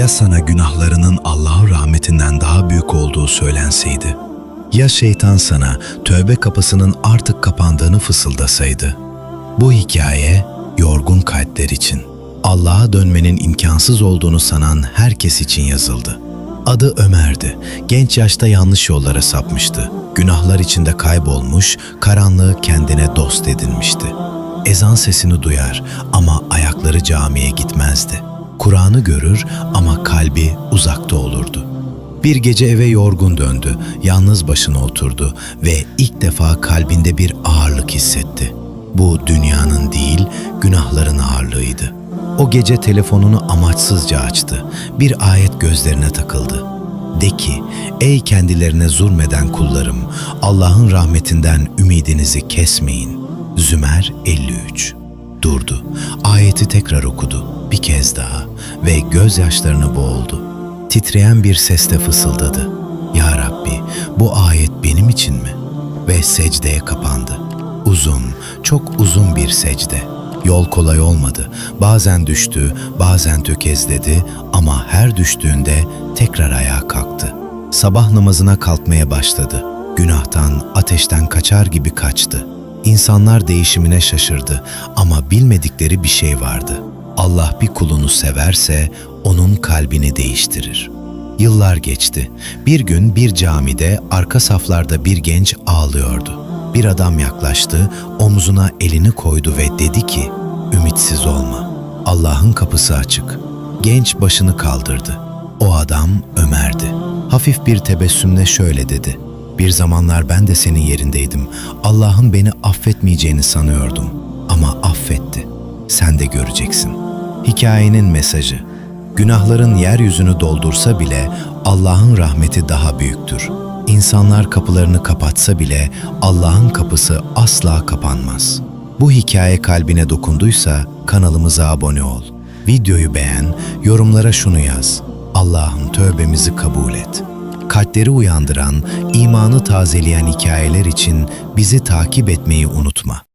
Ya sana günahlarının Allah'ın rahmetinden daha büyük olduğu söylenseydi? Ya şeytan sana tövbe kapısının artık kapandığını fısıldasaydı? Bu hikaye yorgun kalpler için, Allah'a dönmenin imkansız olduğunu sanan herkes için yazıldı. Adı Ömer'di. Genç yaşta yanlış yollara sapmıştı. Günahlar içinde kaybolmuş, karanlığı kendine dost edinmişti. Ezan sesini duyar ama ayakları camiye gitmezdi. Kur'an'ı görür ama kalbi uzakta olurdu. Bir gece eve yorgun döndü, yalnız başına oturdu ve ilk defa kalbinde bir ağırlık hissetti. Bu dünyanın değil, günahların ağırlığıydı. O gece telefonunu amaçsızca açtı. Bir ayet gözlerine takıldı. De ki, ey kendilerine zulmeden kullarım, Allah'ın rahmetinden ümidinizi kesmeyin. Zümer 53 Durdu. Ayeti tekrar okudu. Bir kez daha ve gözyaşlarını boğuldu. Titreyen bir sesle fısıldadı. Ya Rabbi, bu ayet benim için mi? Ve secdeye kapandı. Uzun, çok uzun bir secde. Yol kolay olmadı. Bazen düştü, bazen tökezledi ama her düştüğünde tekrar ayağa kalktı. Sabah namazına kalkmaya başladı. Günahtan, ateşten kaçar gibi kaçtı. İnsanlar değişimine şaşırdı ama bilmedikleri bir şey vardı. Allah bir kulunu severse onun kalbini değiştirir. Yıllar geçti. Bir gün bir camide arka saflarda bir genç ağlıyordu. Bir adam yaklaştı, omzuna elini koydu ve dedi ki, "Ümitsiz olma. Allah'ın kapısı açık." Genç başını kaldırdı. O adam Ömer'di. Hafif bir tebessümle şöyle dedi: "Bir zamanlar ben de senin yerindeydim. Allah'ın beni affetmeyeceğini sanıyordum ama affetti. Sen de göreceksin." Hikayenin mesajı Günahların yeryüzünü doldursa bile Allah'ın rahmeti daha büyüktür. İnsanlar kapılarını kapatsa bile Allah'ın kapısı asla kapanmaz. Bu hikaye kalbine dokunduysa kanalımıza abone ol. Videoyu beğen, yorumlara şunu yaz. Allah'ım tövbemizi kabul et. Kalpleri uyandıran, imanı tazeleyen hikayeler için bizi takip etmeyi unutma.